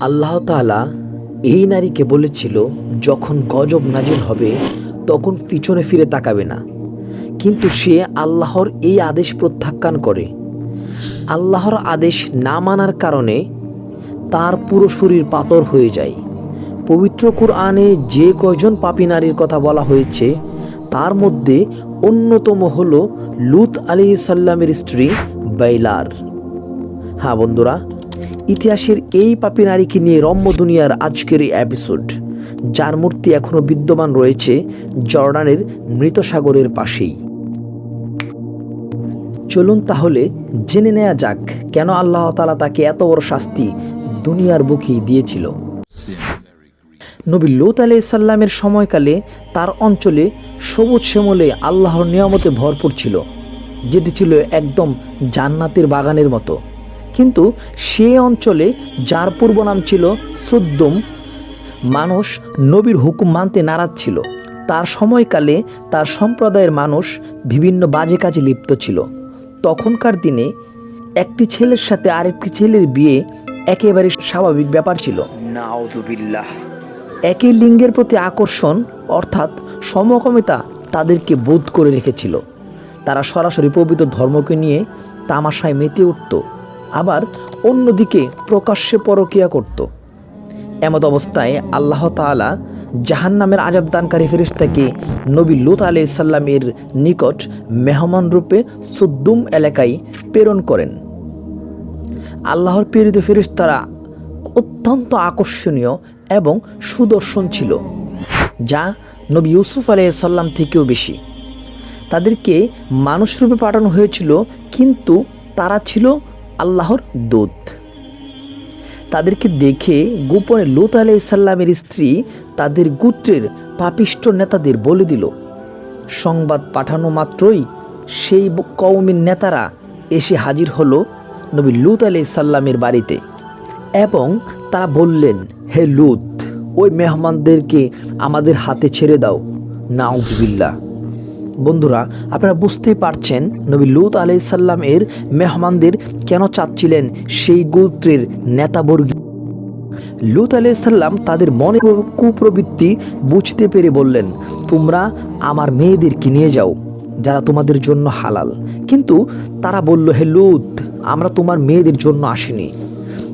আল্লাহ তাআলা এই নারীকে বলেছিল, যখন গজব নাজিল হবে, তখন পিছনে ফিরে তাকাবে না। কিন্তু সে আল্লাহর এই আদেশ প্রত্যাখ্যান করে। আল্লাহর আদেশ না মানার কারণে তার পুরো শরীর পাতর হয়ে যায়। পবিত্র কুরআনে যে কয়জন পাপী নারীর কথা বলা হয়েছে তার মধ্যে অন্যতম হল লুত আলী সাল্লামের স্ত্রী বাইলার। হ্যাঁ বন্ধুরা, ইতিহাসের এই পাপি নারীকে নিয়ে রম্য দুনিয়ার আজকের এই এপিসোড যার মূর্তি এখনও বিদ্যমান রয়েছে জর্ডানের মৃত সাগরের পাশেই। চলুন তাহলে জেনে নেওয়া যাক কেন আল্লাহ তালা তাকে এত বড় শাস্তি দুনিয়ার বুকেই দিয়েছিল। নবী লুত আলি সাল্লামের সময়কালে তার অঞ্চলে সবুজ শ্যামলে আল্লাহর নিয়ামতে ভরপুর ছিল, যেটি ছিল একদম জান্নাতের বাগানের মতো। কিন্তু সে অঞ্চলে যার পূর্ব নাম ছিল সুদ্দুম, মানুষ নবীর হুকুম মানতে নারাজ ছিল। তার সময়কালে তার সম্প্রদায়ের মানুষ বিভিন্ন বাজে কাজে লিপ্ত ছিল। তখনকার দিনে একটি ছেলের সাথে আরেকটি ছেলের বিয়ে একেবারে স্বাভাবিক ব্যাপার ছিল। নাউদুবিল্লাহ একই লিঙ্গের প্রতি আকর্ষণ, অর্থাৎ সমকমিতা তাদেরকে বোধ করে রেখেছিল। তারা সরাসরি পবিত্র ধর্মকে নিয়ে তামাশায় মেতে উঠত, আবার অন্যদিকে প্রকাশ্যে পরকিয়া করত। এমত অবস্থায় আল্লাহ তাআলা জাহান নামের আজাবদানকারী ফেরিস্তাকে নবী লুত আলি সাল্লামের নিকট মেহমান রূপে সুদ্দুম এলাকায় প্রেরণ করেন। আল্লাহর প্রেরিত ফেরিস্তারা অত্যন্ত আকর্ষণীয় এবং সুদর্শন ছিল, যা নবী ইউসুফ আলাইসাল্লাম থেকেও বেশি। তাদেরকে মানুষরূপে পাঠানো হয়েছিল, কিন্তু তারা ছিল আল্লাহর দূত। তাদেরকে দেখে গোপনে লুত আলাইসাল্লামের স্ত্রী তাদের গোত্রের পাপিষ্ট নেতাদের বলে দিল, সংবাদ পাঠানো মাত্রই সেই কওমের নেতারা এসে হাজির হলো নবী লুত আলাইসাল্লামের বাড়িতে। এবং তারা বললেন হে লুত, ওই মেহমানদেরকে আমাদের হাতে ছেড়ে দাও। নাউজবিল্লা বন্ধুরা, আপনারা বুঝতেই পারছেন নবী লুত আলাইসাল্লাম এর মেহমানদের কেন চাচ্ছিলেন সেই গোত্রের নেতাবর্গী লুত আলাইসাল্লাম তাদের মনে কুপ্রবৃত্তি বুঝতে পেরে বললেন, তোমরা আমার মেয়েদেরকে নিয়ে যাও, যারা তোমাদের জন্য হালাল। কিন্তু তারা বলল, হে লুত, আমরা তোমার মেয়েদের জন্য আসিনি।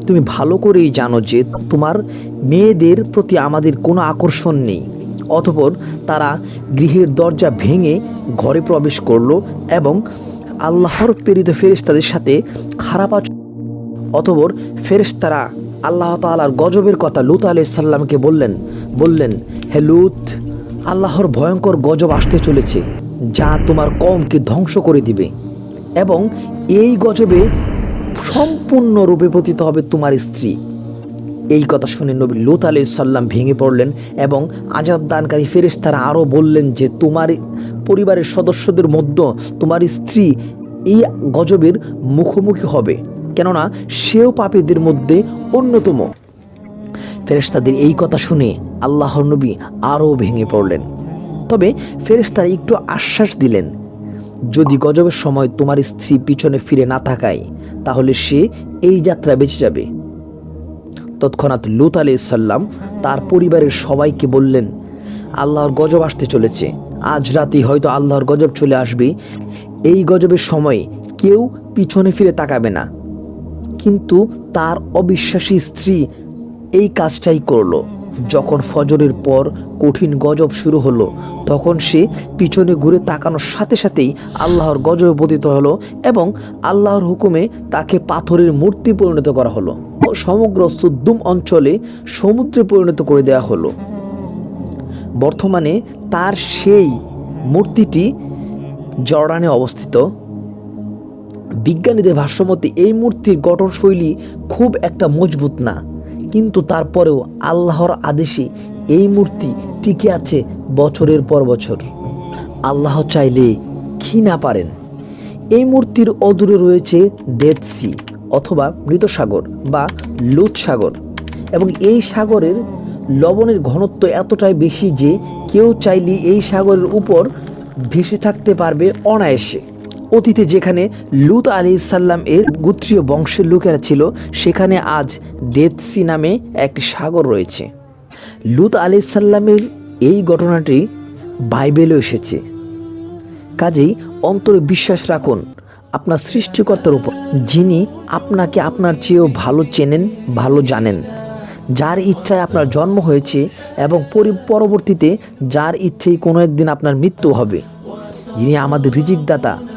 তুমি ভালো করেই জানো যে তোমার মেয়েদের প্রতি আমাদের কোনো আকর্ষণ নেই। অতপর তারা গৃহের দরজা ভেঙে ঘরে প্রবেশ করল এবং আল্লাহর প্রেরিত ফেরেশতাদের সাথে খারাপ আচরণ অতপর ফেরেশতারা আল্লাহ তাআলার গজবের কথা লুত আলি সাল্লামকে বললেন বললেন, হে লুত, আল্লাহর ভয়ঙ্কর গজব আসতে চলেছে, যা তোমার কমকে ধ্বংস করে দিবে এবং এই গজবে সম্পূর্ণরূপে পতিত হবে তোমার স্ত্রী। এই কথা শুনে নবী লুত আলি সাল্লাম ভেঙে পড়লেন এবং আজাব দানকারী ফেরেশতারা আরও বললেন যে, তোমার পরিবারের সদস্যদের মধ্যে তোমার স্ত্রী এই গজবের মুখোমুখি হবে। কেননা সেও পাপীদের মধ্যে অন্যতম। ফেরেশতাদের এই কথা শুনে আল্লাহর নবী আরও ভেঙে পড়লেন। তবে ফেরেশতারা একটু আশ্বাস দিলেন যদি গজবের সময় তোমার স্ত্রী পিছনে ফিরে না থাকায়, তাহলে সে এই যাত্রা বেঁচে যাবে। তৎক্ষণাৎ লুত আলি সাল্লাম তার পরিবারের সবাইকে বললেন, আল্লাহর গজব আসতে চলেছে। আজ রাতে হয়তো আল্লাহর গজব চলে আসবে। এই গজবের সময় কেউ পিছনে ফিরে তাকাবে না। কিন্তু তার অবিশ্বাসী স্ত্রী এই কাজটাই করল। যখন ফজরের পর কঠিন গজব শুরু হলো, তখন সে পিছনে ঘুরে তাকানোর সাথে সাথেই আল্লাহর গজবে পতিত হলো এবং আল্লাহর হুকুমে তাকে পাথরের মূর্তি পরিণত করা হলো সমগ্র সুদ্দুম অঞ্চলে সমুদ্রে পরিণত করে দেওয়া হলো। বর্তমানে তার সেই মূর্তিটি জর্ডানে অবস্থিত। বিজ্ঞানীদের ভাষ্যমতে এই মূর্তির গঠনশৈলী খুব একটা মজবুত না। কিন্তু তারপরেও আল্লাহর আদেশে এই মূর্তি টিকে আছে বছরের পর বছর। আল্লাহ চাইলে কি না পারেন। এই মূর্তির অদূরে রয়েছে ডেথ অথবা মৃত সাগর বা লুৎ সাগর এবং এই সাগরের লবণের ঘনত্ব এতটাই বেশি যে কেউ চাইলে এই সাগরের উপর ভেসে থাকতে পারবে অনায়াসে। অতীতে যেখানে লুত আলি সাল্লাম এর গোত্রীয় বংশের লোকেরা ছিল, সেখানে আজ ডেথ সি নামে একটি সাগর রয়েছে। লুত আলি সাল্লামের এই ঘটনাটি বাইবেলেও এসেছে। কাজেই অন্তরে বিশ্বাস রাখুন, আপনার সৃষ্টিকর্তার উপর, যিনি আপনাকে আপনার চেয়েও ভালো চেনেন, ভালো জানেন। যার ইচ্ছায় আপনার জন্ম হয়েছে এবং পরবর্তীতে যার ইচ্ছেই কোনো একদিন আপনার মৃত্যু হবে। যিনি আমাদের রিজিকদাতা